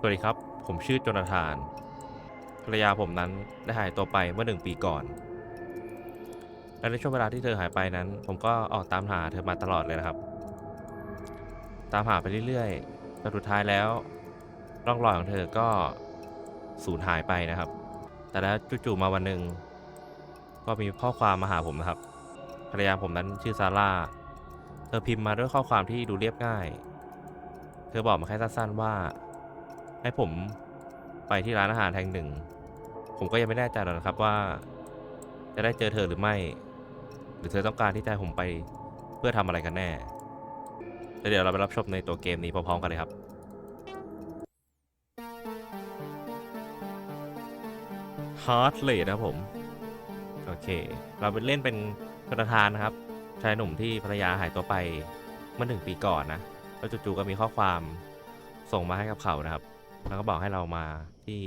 สวัสดีครับ ผมชื่อโจนาธาน ภรรยาผมนั้นได้หายตัวไปเมื่อหนึ่งปีก่อน และในช่วงเวลาที่เธอหายไปนั้น ผมก็ออกตามหาเธอมาตลอดเลยนะครับ ตามหาไปเรื่อยๆจนสุดท้ายแล้วร่องรอยของเธอก็สูญหายไปนะครับ แต่แล้วจู่ๆมาวันหนึ่งก็มีข้อความมาหาผมนะครับ ภรรยาผมนั้นชื่อซาร่า เธอพิมพ์มาด้วยข้อความที่ดูเรียบง่าย เธอบอกมาแค่สั้นๆว่า ให้ผมไปที่ร้านอาหารแห่งหนึ่ง ผมก็ยังไม่แน่ใจหรอกนะครับว่า จะได้เจอเธอหรือไม่ หรือเธอต้องการที่จะให้ผมไปเพื่อทำอะไรกันแน่แล้วเดี๋ยวเราไปรับชมในตัวเกมนี้พร้อมๆกันเลยครับ Heart Rate นะครับผม โอเค เราไปเล่นเป็นประธานนะครับ ชายหนุ่มที่ภรรยาหายตัวไปเมื่อหนึ่งปีก่อนนะ แล้วจู่ๆก็มีข้อความส่งมาให้กับเขานะครับ แล้วก็บอกให้เรามาที่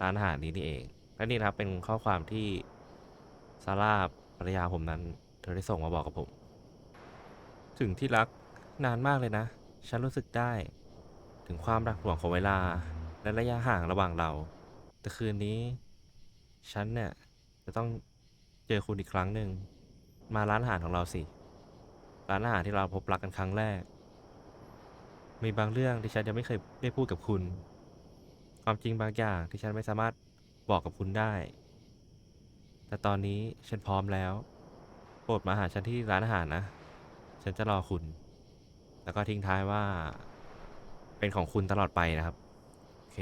ร้านอาหารนี้นี่เอง และนี่นะครับเป็นข้อความที่ซาร่าภรรยาผมนั้น เธอได้ส่งมาบอกกับผม ถึงที่รักนานมากเลยนะ ฉันรู้สึกได้ ถึงความรักหวงของเวลา และระยะห่างระหว่างเรา แต่คืนนี้ ฉันเนี่ยจะต้องเจอคุณอีกครั้งหนึ่ง มาร้านอาหารของเราสิ ร้านอาหารที่เราพบรักกันครั้งแรก มีบางเรื่องที่ฉันยังไม่เคยได้พูดกับคุณ ความจริงบางอย่างที่ฉันไม่สามารถบอกกับคุณได้ แต่ตอนนี้ฉันพร้อมแล้ว โปรดมาหาฉันที่ร้านอาหารนะ ฉันจะรอคุณ แล้วก็ทิ้งท้ายว่า เป็นของคุณตลอดไปนะครับ โอเค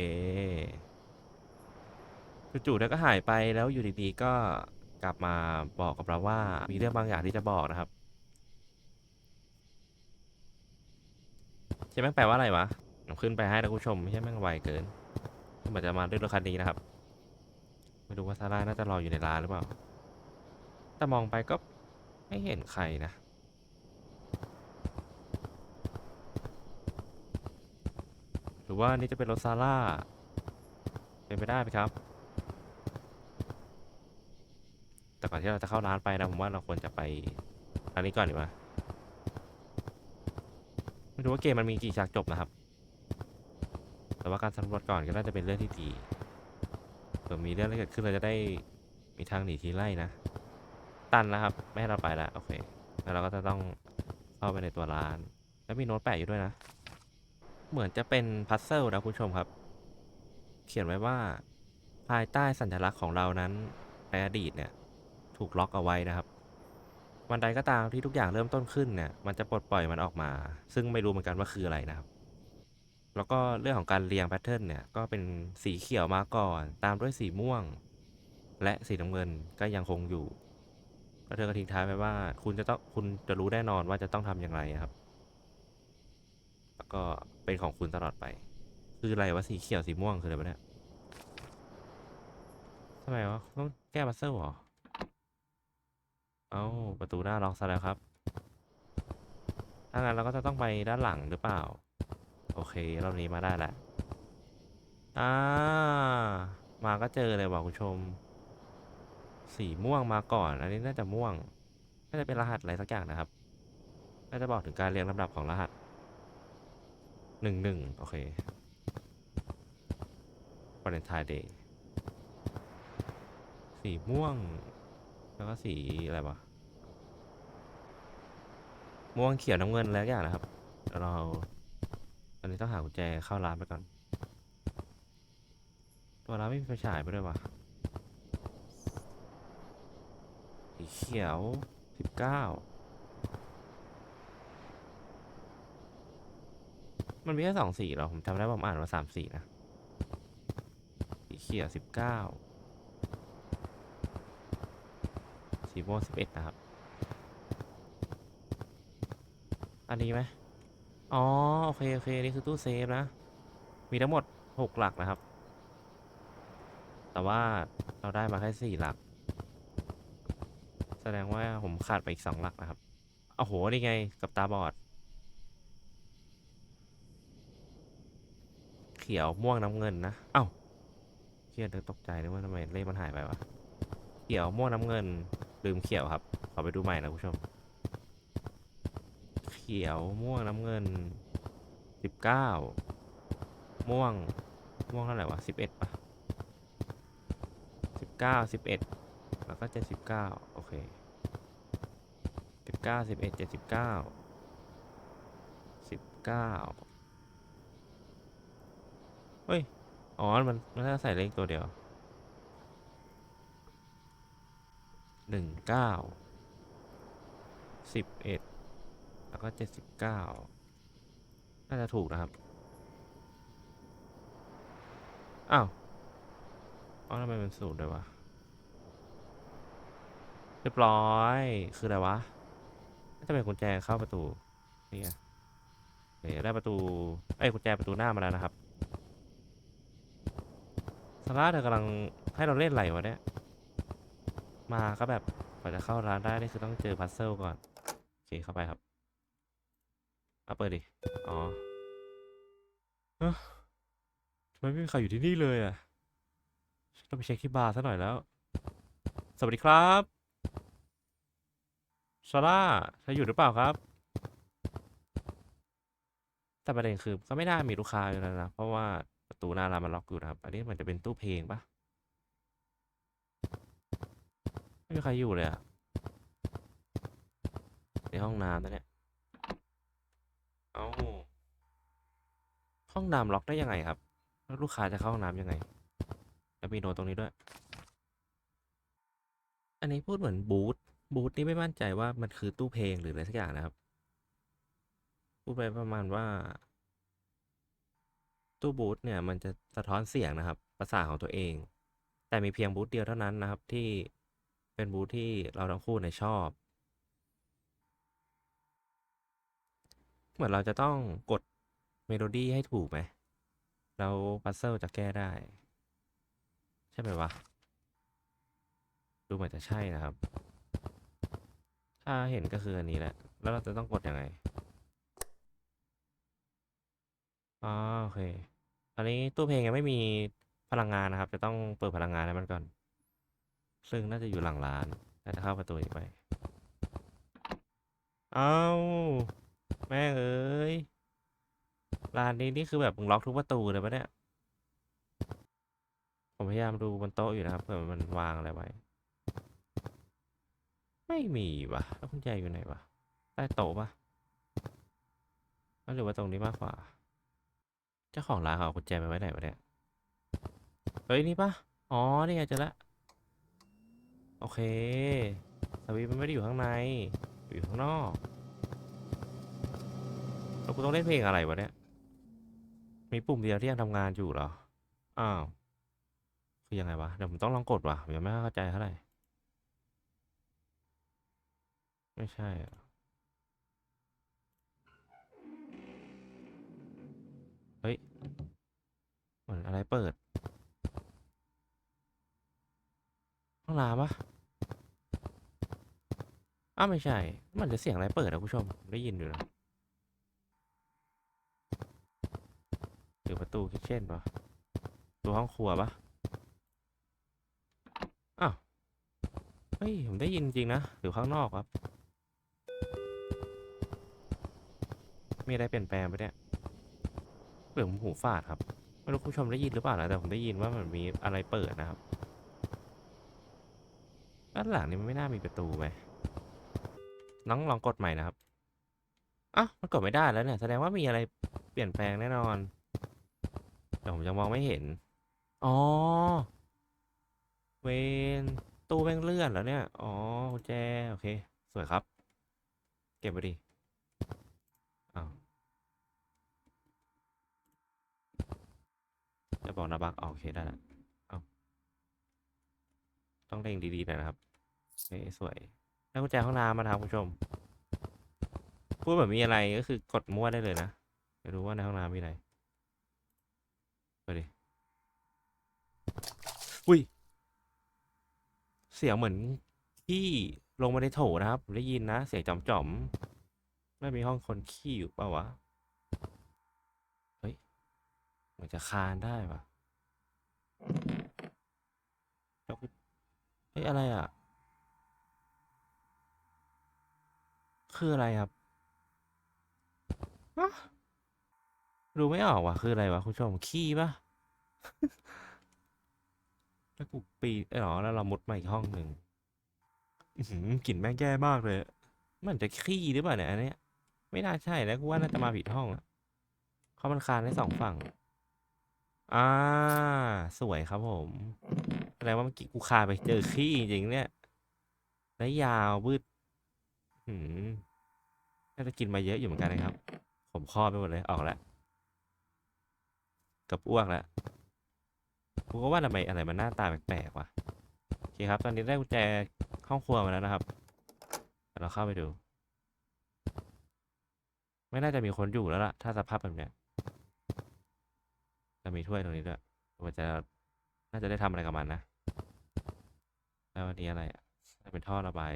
จู่ๆเธอก็หายไปแล้วอยู่ดีๆก็กลับมาบอกกับเราว่า มีเรื่องบางอย่างที่จะบอกนะครับใช่แม่งแปลว่าอะไรวะผมขึ้นไปให้ท่านผู้ชมไม่ใช่แม่งไวเกิน เหมือนจะมาด้วยรถคันนี้นะครับ ไม่รู้ว่าซาร่าน่าจะรออยู่ในร้านหรือเปล่า แต่มองไปก็ไม่เห็นใครนะ หรือว่านี่จะเป็นรถซาร่า เป็นไปได้ไหมครับ แต่ก่อนที่เราจะเข้าร้านไปนะผมว่าเราควรจะไปร้านนี้ก่อนดีกว่าไม่รู้ว่าเกมมันมีกี่ฉากจบนะครับ แต่ว่าการสำรวจก่อนก็น่าจะเป็นเรื่องที่ดีเผื่อมีเรื่องอะไรเกิดขึ้นเราจะได้มีทางหนีทีไล่นะ ตันแล้วครับ ไม่ให้เราไปแล้วโอเค แล้วเราก็จะต้องเข้าไปในตัวร้าน แล้วมีโน้ตแปะอยู่ด้วยนะ เหมือนจะเป็นพัซเซิลนะคุณผู้ชมครับ เขียนไว้ว่าภายใต้สัญลักษณ์ของเรานั้นในอดีตเนี่ยถูกล็อกเอาไว้นะครับ วันใดก็ตามที่ทุกอย่างเริ่มต้นขึ้นเนี่ยมันจะปลดปล่อยมันออกมา ซึ่งไม่รู้เหมือนกันว่าคืออะไรนะครับ แล้วก็เรื่องของการเรียงแพทเทิร์นเนี่ยก็เป็นสีเขียวมาก่อน ตามด้วยสีม่วง และสีน้ำเงินก็ยังคงอยู่แล้วเธอก็ทิ้งท้ายไว้ว่า คุณจะต้องคุณจะรู้แน่นอนว่าจะต้องทำอย่างไรครับ แล้วก็เป็นของคุณตลอดไป คืออะไรวะสีเขียวสีม่วงคืออะไรวะเนี่ยทำไมวะต้องแก้บัซเซิลเหรอเอาประตูหน้าล็อกซะแล้วครับถ้างั้นเราก็จะต้องไปด้านหลังหรือเปล่า โอเครอบนี้มาได้แล้วอ่ามาก็เจอเลยว่ะคุณชม สีม่วงมาก่อน อันนี้น่าจะม่วงน่าจะเป็นรหัสอะไรสักอย่างนะครับน่าจะบอกถึงการเรียงลำดับของรหัสหนึ่งหนึ่งโอเค Valentine Day สีม่วง แล้วก็สีอะไรวะม่วงเขียวน้ำเงินแล้วอย่างนะครับเรา อนนี้ต้องหากุญแจเข้าร้านไปก่อน ตัวร้านไม่มีไฟฉายไปด้วยวะสีเขียวสิบเก้ามันมีแค่สองสีเหรอ ผมจำได้ผมอ่านว่าสามสีนะสีเขียวสิบเก้าสีม่วงสิบเอ็ดนะครับ อันนี้ไหม อ๋อ โอเค โอเค นี่คือตู้เซฟนะ มีทั้งหมดหกหลักนะครับ แต่ว่าเราได้มาแค่สี่หลัก แสดงว่าผมขาดไปอีกสองหลักนะครับโอ้โห นี่ไง กับตาบอด เขียวม่วงน้ำเงินนะ เอ้าเครียดเลยตกใจเลยว่าทำไมเลขมันหายไปวะ เขียวม่วงน้ำเงินลืมเขียวครับ ขอไปดูใหม่นะคุณผู้ชม ขียว ม่วงน้ำเงินสิบเก้าม่วง ม่วงเท่าไหร่วะสิบเอ็ดปะสิบเก้าสิบเอ็ดแล้วก็เจ็ดสิบเก้าโอเคสิบเก้าสิบเอ็ดเจ็ดสิบเก้าสิบเก้าเฮ้ย อ๋อ มันมันน่าจะใส่เลขตัวเดียวหนึ่งเก้าสิบเอ็ด แล้วก็เจ็ดสิบเก้าน่าจะถูกนะครับ อ้าวอ๋อทำไมเป็นศูนย์ด้วยวะ เรียบร้อย คืออะไรวะน่าจะเป็นกุญแจเข้าประตู นี่ไงเดี๋ยได้ประตูเอ้กุญแจประตูหน้ามาแล้วนะครับซาร่าเธอกำลังให้เราเล่นอะไวะเนี่ย มาก็แบบกว่าจะเข้าร้านได้นี่คือต้องเจอพัซเซิลก่อน โอเคเข้าไปครับ อาเปิดดิ อ๋อเอ้อทำไมไม่มีใครอยู่ที่นี่เลยอะฉันต้องไปเช็คที่บาร์ซะหน่อยแล้ว สวัสดีครับซาร่าเธออยู่หรือเปล่าครับ แต่ประเด็นคือก็ไม่น่ามีลูกค้าอยู่แล้วนะ เพราะว่าประตูหน้าร้านมันล็อกอยู่นะครับ อันนี้มือนจะเป็นตู้เพลงปะไม่มีใครอยู่เลยอะในห้องน้ำนะเนี่ย เอาห้องน้ำล็อกได้ยังไงครับ แล้วลูกค้าจะเข้าห้องน้ำยังไง แล้วมีโน้ตตรงนี้ด้วย อันนี้พูดเหมือนบูธ บูธนี่ไม่มั่นใจว่ามันคือตู้เพลงหรืออะไรสักอย่างนะครับ พูดไปประมาณว่า ตู้บูธเนี่ยมันจะสะท้อนเสียงนะครับ ภาษาของตัวเอง แต่มีเพียงบูธเดียวเท่านั้นนะครับที่เป็นบูธที่เราทั้งคู่เนี่ยชอบ เหมือนเราจะต้องกดเมโลดี้ให้ถูกไหมแล้วพัซเซิลจะแก้ได้ ใช่ไหมวะ ดูเหมือนจะใช่นะครับ ถ้าเห็นก็คืออันนี้แหละ แล้วเราจะต้องกดยังไงอ๋อโอเคอันนี้ตู้เพลงยังไม่มีพลังงานนะครับ จะต้องเปิดพลังงานให้มันก่อน ซึ่งน่าจะอยู่หลังร้าน น่าจะเข้าประตูนี้ไป เอา แม่เอ้ยร้านนี้นี่คือแบบมึงล็อกทุกประตูเลยปะเนี่ย ผมพยายามดูบนโต๊ะอยู่นะครับเผื่อมันวางอะไรไว้ ไม่มีวะแล้วกุญแจอยู่ไหนวะ ใต้โต๊ะปะหรือว่าตรงนี้มากกว่า เจ้าของร้านเขาเอากุญแจไปไว้ไหนวะเนี่ย เฮ้ยนี่ปะอ๋อ นี่ไงเจอละ โอเคสวิตช์มันไม่ได้อยู่ข้างใน อยู่ข้างนอก แล้วกูต้องเล่นเพลงอะไรวะเนี่ย มีปุ่มเดียวที่ยังทำงานอยู่เหรอ อ้าว คือยังไงวะ เดี๋ยวผมต้องลองกดว่ะผมยังไม่เข้าใจเท่าไหร่ ไม่ใช่อะเฮ้ย เหมือนอะไรเปิดห้องน้ำปะอ้าวไม่ใช่ มันจะเสียงอะไรเปิดอะคุณผู้ชมผมได้ยินอยู่นะ หรือประตูคิทเช่นปะประตูห้องครัวปะอ้าว เฮ้ย ผมได้ยินจริงนะ หรือข้างนอกครับ มีอะไรเปลี่ยนแปลงไปเนี่ยหรือผมหูฝาดครับไม่รู้คุณผู้ชมได้ยินหรือเปล่านะแต่ผมได้ยินว่ามันมีอะไรเปิดนะครับด้านหลังนี่มันไม่น่ามีประตูไหมน้องลองกดใหม่นะครับอะมันกดไม่ได้แล้วเนี่ยแสดงว่ามีอะไรเปลี่ยนแปลงแน่นอน แต่ผมยังมองไม่เห็น อ๋อ เวนตู้แม่งเลื่อนแล้วเนี่ย อ๋อกุญแจ โอเค สวยครับ เก็บไปดิอ้าวจะบอกนะบักอ๋อโอเคได้ละเอ้าต้องเร่งดีๆหน่อยนะครับเอ้ยสวยได้กุญแจห้องน้ำมานะครับคุณผู้ชม พูดแบบมีอะไรก็คือกดมั่วได้เลยนะไม่รู้ว่าในห้องน้ำมีอะไร ไปดิ อุ้ย เสียงเหมือนขี้ลงมาในโถนะครับผมได้ยินนะ เสียงจอมจอมไม่มีห้องคนขี้อยู่เปล่าวะ เฮ้ยเหมือนจะคานได้ปะเฮ้ยอะไรอะ คืออะไรครับฮะ ดูไม่ออกว่ะคืออะไรวะคุณผู้ชมขี้ปะแล้วกูปีเอ้เหรอแล้วเรามุดมาอีกห้องหนึ่งกลิ่นแม่งแย่มากเลย มันจะขี้หรือเปล่าเนี่ยอันเนี้ยไม่น่าใช่แล้วกูว่าน่าจะมาผิดห้องอะเขาะมันคานได้สองฝั่ง อ่า สวยครับผมแสดงว่าเมื่อกี้กูคาไปเจอขี้จริงเนี่ย และยาวบืดหืมน่าจะกินมาเยอะอยู่เหมือนกันนะครับ ผมคอไปหมดเลยออกแล้ว กับอ้วกแล้วกูก็ว่าทำไมอะไรมันหน้าตาแปลกๆวะโอเคครับ ตอนนี้ได้กุญแจห้องครัวมาแล้วนะครับเราเข้าไปดู ไม่น่าจะมีคนอยู่แล้วล่ะ ถ้าสภาพแบบเนี้ยจะมีถ้วยตรงนี้ด้วยมันจะน่าจะได้ทำอะไรกับมันนะแล้วอันนี้อะไรอะเป็นท่อระบาย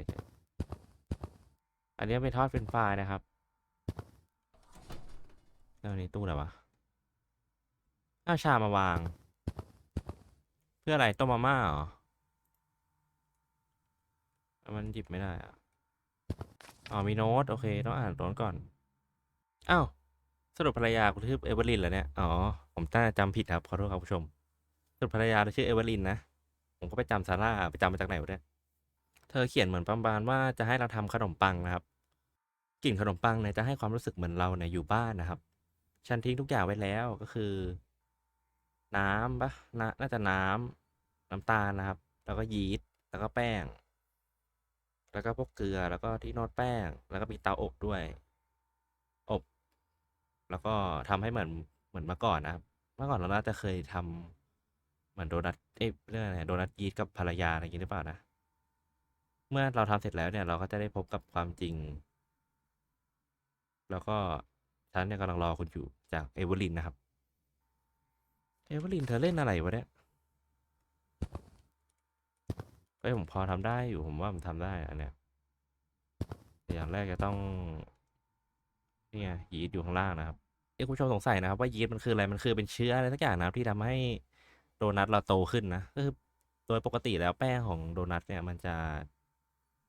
อันนี้เป็นท่อเป็นไฟนะครับแล้วอันนี้ตู้อะไรวะ เอาชามาวาง เพื่ออะไรต้มมาม่าเหรอมันหยิบไม่ได้อะอ๋อมีโน้ต โอเค ต้องอ่านโน้ตก่อน อ้าวสรุปภรรยาคุณชื่อเอเวอร์ลินเหรอเนี่ย อ๋อ ผมตั้งจำผิดครับ ขอโทษครับผู้ชม สรุปภรรยาเธอชื่อเอเวอร์ลินนะ ผมก็ไปจำซาร่าไปจำมาจากไหนวะเนี่ย เธอเขียนเหมือนประมาณว่าจะให้เราทำขนมปังนะครับ กลิ่นขนมปังเนี่ยจะให้ความรู้สึกเหมือนเราเนี่ยอยู่บ้านนะครับ ฉันทิ้งทุกอย่างไว้แล้วก็คือ น้ำปะนาน่าจะน้ำน้ำตาลนะครับ แล้วก็ยีสต์แล้วก็แป้ง แล้วก็พวกเกลือแล้วก็ที่นวดแป้ง แล้วก็มีเตาอบด้วย อบ แล้วก็ทำให้เหมือนเหมือนเมื่อก่อนนะครับเมื่อก่อนเราน่าจะเคยทำเหมือนโดนัทเอ้ยเรื่องอะไรโดนัทยีสต์กับภรรยาอะไรอย่างนี้หรือเปล่านะเมื่อเราทำเสร็จแล้วเนี่ยเราก็จะได้พบกับความจริง แล้วก็ฉันเนี่ยกำลังรอคุณอยู่จากเอเวอร์ลินนะครับ เอเวอร์ลินเธอเล่นอะไรวะเนี่ยเอ้ยผมพอทำได้อยู่ผมว่าผมทำได้อันเนี้ยอย่างแรกจะต้องนี่ไงยีสต์อยู่ข้างล่างนะครับเอ้คุณผู้ชมสงสัยนะครับว่ายีสต์มันคืออะไรมันคือเป็นเชื้ออะไรสักอย่างนะครับที่ทำให้โดนัทเราโตขึ้นนะก็คือโดยปกติแล้วแป้งของโดนัทเนี่ยมันจะ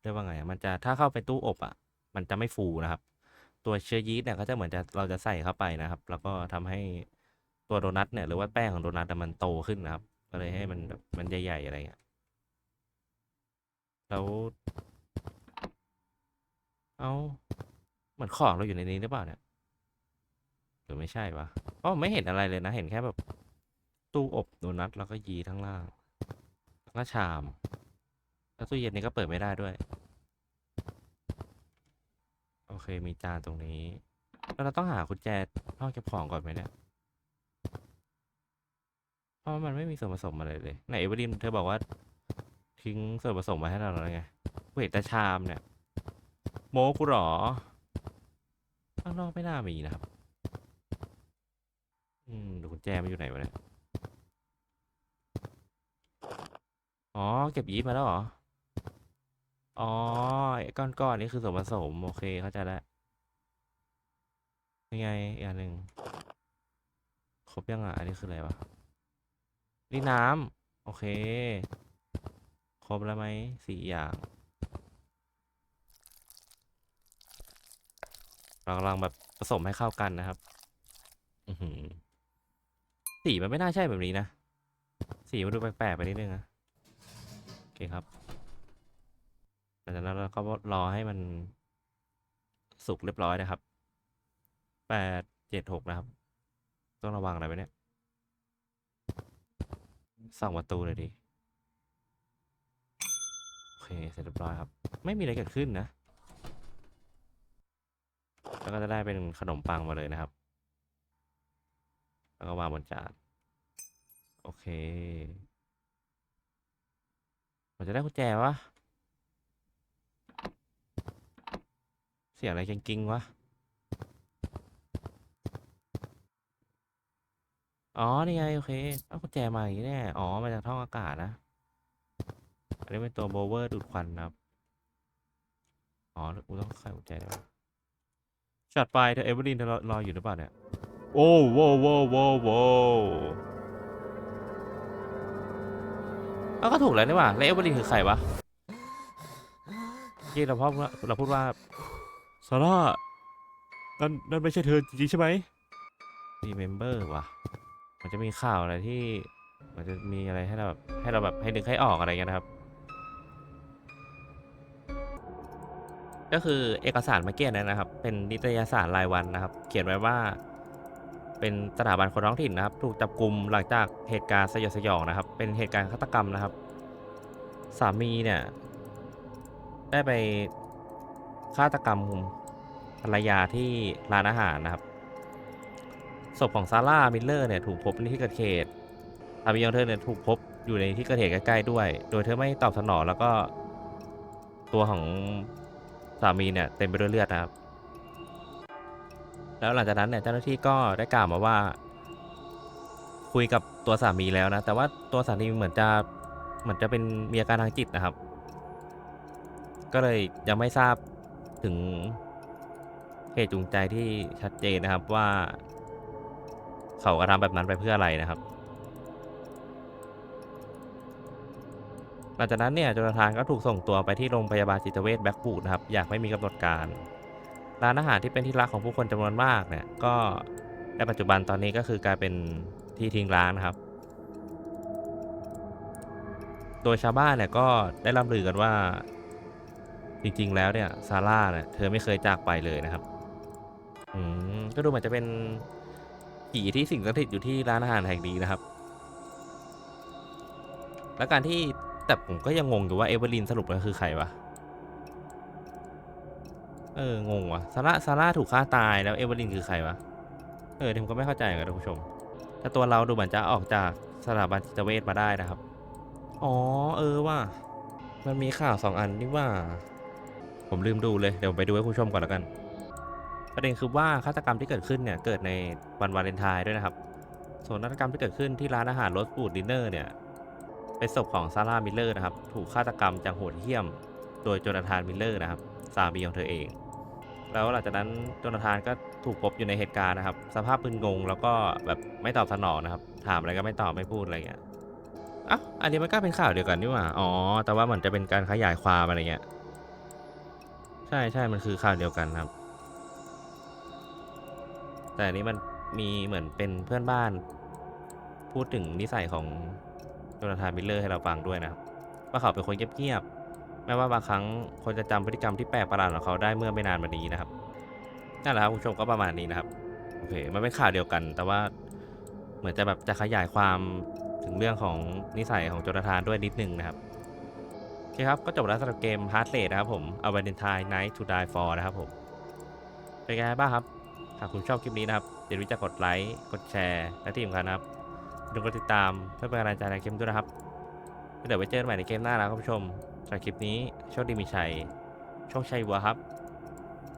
เรียกว่าไงมันจะถ้าเข้าไปตู้อบอะ มันจะไม่ฟูนะครับ ตัวเชื้อยีสต์เนี่ยก็จะเหมือนจะเราจะใส่เข้าไปนะครับ แล้วก็ทำให้ ตัวโดนัทเนี่ยหรือว่าแป้งของโดนัทอะมันโตขึ้นนะครับ ก็เลยให้มันแบบมันใหญ่ๆอะไรเงี้ยแล้วเอาเหมือนของเราอยู่ในนี้หรือเปล่าเนี่ยหรือไม่ใช่วะเพราะผมไม่เห็นอะไรเลยนะ เห็นแค่แบบตู้อบโดนัทแล้วก็ยีทั้างล่างแล้วก็ชาม แล้วตู้เย็นนี้ก็เปิดไม่ได้ด้วย โอเคมีจานตรงนี้ แล้วเราต้องหากุญแจห้องเก็บของก่อนไหมเนี่ย เพราะมันไม่มีส่วนผสมอะไรเลย ไหนเอเวอร์ลินเธอบอกว่า ทิ้งส่วนผสมมาให้เราแล้วไงเห็นแต่ชามเนี่ย โมกูหรอ ข้างนอกไม่น่ามีนะครับ อืมดูกุญแจมันอยู่ไหนวะเนี่ย อ๋อ เก็บยีสมาแล้วเหรอ อ๋อไอ้ก้อนๆนี่คือส่วนผสม โอเค เข้าใจแล้วยังไงอีกอันหนึ่งครบยังอะ อันนี้คืออะไรวะ นี่น้ำโอเค ครบแล้วไหมสี่อย่าง เรากำลังแบบผสมให้เข้ากันนะครับ อือหือสีมันไม่น่าใช่แบบนี้นะ สีมันดูแปลกๆไปนิดนึงนะโอเคครับหลังจากนั้นเราก็รอให้มันสุกเรียบร้อยนะครับแปดเจ็ดหกนะครับ ต้องระวังอะไรไหมเนี่ย ส่องประตูเลยดิ โอเค เสร็จเรียบร้อยครับ ไม่มีอะไรเกิดขึ้นนะ แล้วก็จะได้เป็นขนมปังมาเลยนะครับ แล้วก็วางบนจาน โอเคมันจะได้กุญแจวะ เสียงอะไรกิ้งๆวะ อ๋อ นี่ไง โอเค เอากุญแจมาอย่างนี้แน่อ๋อ มาจากท่องอากาศนะ อันนี้เป็นตัวโบเวอร์ดูดควันครับ อ๋อกูต้องใส่กุญแจด้วยวะช็อตไปเธอเอเวอร์ลินเธอรอรออยู่หรือเปล่าเนี่ย โอ้โว้โว้โว้โว้เอาก็ถูกแล้วนี่หว่าแล้วเอเวอร์ลินคือใครวะที่เราพูดว่าเราพูดว่าซาร่านั่นนั่นไม่ใช่เธอจริงๆใช่ไหมมีเมมเบอร์ว่ะ มันจะมีข่าวอะไรที่ มันจะมีอะไรให้เราแบบให้เราแบบให้นึกให้ออกอะไรเงี้ยนะครับ ก็คือเอกสารมาเก็ตนั้นนะครับ เป็นนิตยสารรายวันนะครับ เขียนไว้ว่า เป็นสถาบันคนท้องถิ่นนะครับ ถูกจับกลุ่มหลังจากเหตุการณ์สยดสยองนะครับ เป็นเหตุการณ์ฆาตกรรมนะครับ สามีเนี่ย ได้ไปฆาตกรรมภรรยาที่ร้านอาหารนะครับ ศพของซาร่ามิลเลอร์เนี่ยถูกพบในที่เกิดเหตุสามีของเธอเนี่ยถูกพบอยู่ในที่เกิดเหตุใกล้ๆด้วย โดยเธอไม่ตอบสนองแล้วก็ ตัวของสามีเนี่ยเต็มไปด้วยเลือดนะครับ แล้วหลังจากนั้นเนี่ยเจ้าหน้าที่ก็ได้กล่าวมาว่า คุยกับตัวสามีแล้วนะ แต่ว่าตัวสามีเหมือนจะเหมือนจะเป็นมีอาการทางจิตนะครับ ก็เลยยังไม่ทราบถึงเหตุจูงใจที่ชัดเจนนะครับว่า เขากระทำแบบนั้นไปเพื่ออะไรนะครับ หลังจากนั้นเนี่ยโจนาธานก็ถูกส่งตัวไปที่โรงพยาบาลจิตเวชแบ็กบูดนะครับ อยางไม่มีกำหนดการ ร้านอาหารที่เป็นที่รักของผู้คนจำนวนมากเนี่ยก็ในปัจจุบันตอนนี้ก็คือกลายเป็นที่ทิ้งร้างนะครับ โดยชาวบ้านเนี่ยก็ได้ร่ำลือกันว่า จริงๆแล้วเนี่ยซาร่าเนี่ยเธอไม่เคยจากไปเลยนะครับ อืมก็ดูเหมือนจะเป็น ผีที่สิงสถิตอยู่ที่ร้านอาหารแห่งนี้นะครับ แล้วการที่แต่ผมก็ยังงงอยู่ว่าเอเวอร์ลินสรุปแล้วคือใครวะ เออ งงวะซาร่าซาร่าถูกฆ่าตายแล้วเอเวอร์ลินคือใครวะ เออผมก็ไม่เข้าใจกันท่านผู้ชม แต่ตัวเราดูเหมือนจะออกจากสถาบันจิตเวชมาได้นะครับ อ๋อ เออว่ะมันมีข่าวสองอันนี่ว่า ผมลืมดูเลย เดี๋ยวผมไปดูให้คุณผู้ชมก่อนแล้วกัน ประเด็นคือว่าฆาตกรรมที่เกิดขึ้นเนี่ยเกิดในวันวาเลนไทน์ด้วยนะครับ ส่วนฆาตกรรมที่เกิดขึ้นที่ร้านอาหารโรสบูดดินเนอร์เนี่ยเป็นศพของซาร่ามิลเลอร์นะครับถูกฆาตกรรมอย่างโหดเหี้ยม โดยโจนาธานมิลเลอร์นะครับสามีของเธอเอง แล้วหลังจากนั้นโจนาธานก็ถูกพบอยู่ในเหตุการณ์นะครับ สภาพมึนงงแล้วก็แบบไม่ตอบสนองนะครับ ถามอะไรก็ไม่ตอบไม่พูดอะไรเงี้ยอะอันนี้มันก็เป็นข่าวเดียวกันนี่หว่าอ๋อ แต่ว่าเหมือนจะเป็นการขยายความอะไรเงี้ยใช่ใช่มันคือข่าวเดียวกันครับ แต่อันนี้มันมีเหมือนเป็นเพื่อนบ้าน พูดถึงนิสัยของโจนาธานมิลเลอร์ให้เราฟังด้วยนะครับว่าเขาเป็นคนเงียบๆแม้ว่าบางครั้งคนจะจำพฤติกรรมที่แปลกประหลาดของเขาได้เมื่อไม่นานมานี้นะครับนั่นแหละครับคุณผู้ชมก็ประมาณนี้นะครับโอเคมันเป็นข่าวเดียวกัน แต่ว่าเหมือนจะแบบจะขยายความถึงเรื่องของนิสัยของโจนาธานด้วยนิดนึงนะครับโอเคครับก็จบแล้วสำหรับเกม Hard Rate นะครับผม A Valentine Night to Die for นะครับผมเป็นไงบ้างครับ หากคุณชอบคลิปนี้นะครับอย่าลืมจะกดไลค์กดแชร์และที่สำคัญนะครับอย่าลืมกดติดตามเพื่อเป็นกำลังใจในเกมด้วยนะครับเดี๋ยวไว้เจอกันใหม่ในเกมหน้าแล้วครับผู้ชมสำหรับคลิปนี้โชคดีมีชัยโชคชัยวัวครับ